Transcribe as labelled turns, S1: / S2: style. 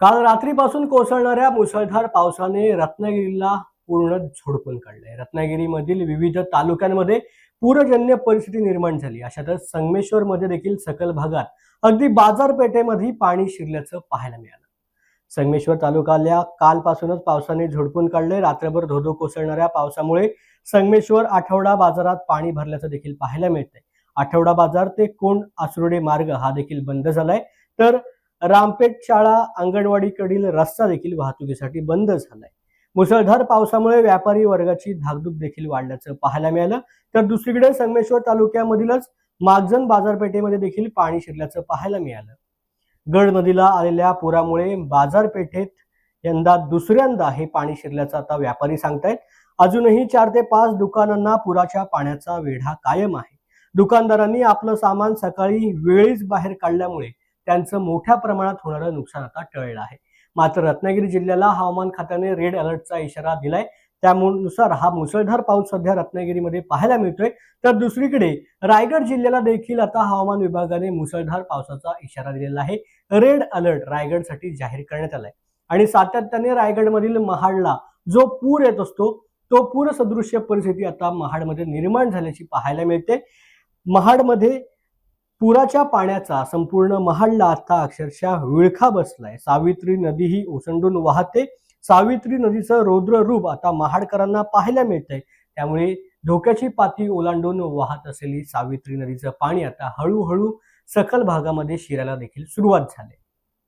S1: काल रात्रीपासून कोसळणाऱ्या मुसळधार पावसाने रत्नागिरीला पूर्ण झोडपून काढलंय. रत्नागिरीमधील विविध तालुक्यांमध्ये पूरजन्य परिस्थिती निर्माण झाली. अशातच संगमेश्वरमध्ये देखील सकल भागात अगदी बाजारपेठेमध्ये पाणी शिरल्याचं पाहायला मिळालं. संगमेश्वर तालुक्याला कालपासूनच पावसाने झोडपून काढले रात्रभर धोधो कोसळणाऱ्या पावसामुळे संगमेश्वर आठवडा बाजारात पाणी भरल्याचं देखील पाहायला मिळतंय. आठवडा बाजार ते कोंड आसुर्डे मार्ग हा देखील बंद झालाय. तर रामपेठ शाळा अंगणवाडीकडील रस्ता देखील वाहतुकीसाठी बंद झालाय. मुसळधार पावसामुळे व्यापारी वर्गाची धाकधूक देखील वाढल्याचं पाहायला मिळालं. तर दुसरीकडे संगमेश्वर तालुक्यामधीलच मागजन बाजारपेठेमध्ये देखील पाणी शिरल्याचं पाहायला मिळालं. गड नदीला आलेल्या पुरामुळे बाजारपेठेत यंदा दुसऱ्यांदा हे पाणी शिरल्याचं आता व्यापारी सांगतायत. अजूनही चार ते पाच दुकानांना पुराच्या पाण्याचा वेढा कायम आहे. दुकानदारांनी आपलं सामान सकाळी वेळीच बाहेर काढल्यामुळे त्यांचं मोठ्या प्रमाणात होणारं नुकसान आता टळलं आहे. मात्र रत्नागिरी जिल्ह्याला हवामान खात्याने रेड अलर्टचा इशारा दिलाय. त्यानुसार हा मुसळधार पाऊस सध्या रत्नागिरीमध्ये पाहायला मिळतोय. तर दुसरीकडे रायगड जिल्ह्याला देखील आता हवामान विभागाने मुसळधार पावसाचा इशारा दिलेला आहे. रेड अलर्ट रायगडसाठी जाहीर करण्यात आलाय. आणि सातत्याने रायगडमधील महाडला जो पूर येत असतो तो पूरसदृश्य परिस्थिती आता महाडमध्ये निर्माण झाल्याची पाहायला मिळते. महाडमध्ये पुराच्या पाण्याचा संपूर्ण महाडला आता अक्षरशः विळखा बसलाय. सावित्री नदी ही ओसंडून वाहते. सावित्री नदीचं रौद्र रूप आता महाडकरांना पाहायला मिळतंय. त्यामुळे धोक्याची पाती ओलांडून वाहत असलेली सावित्री नदीचं पाणी आता हळूहळू सखल भागामध्ये शिरायला देखील सुरुवात झाली.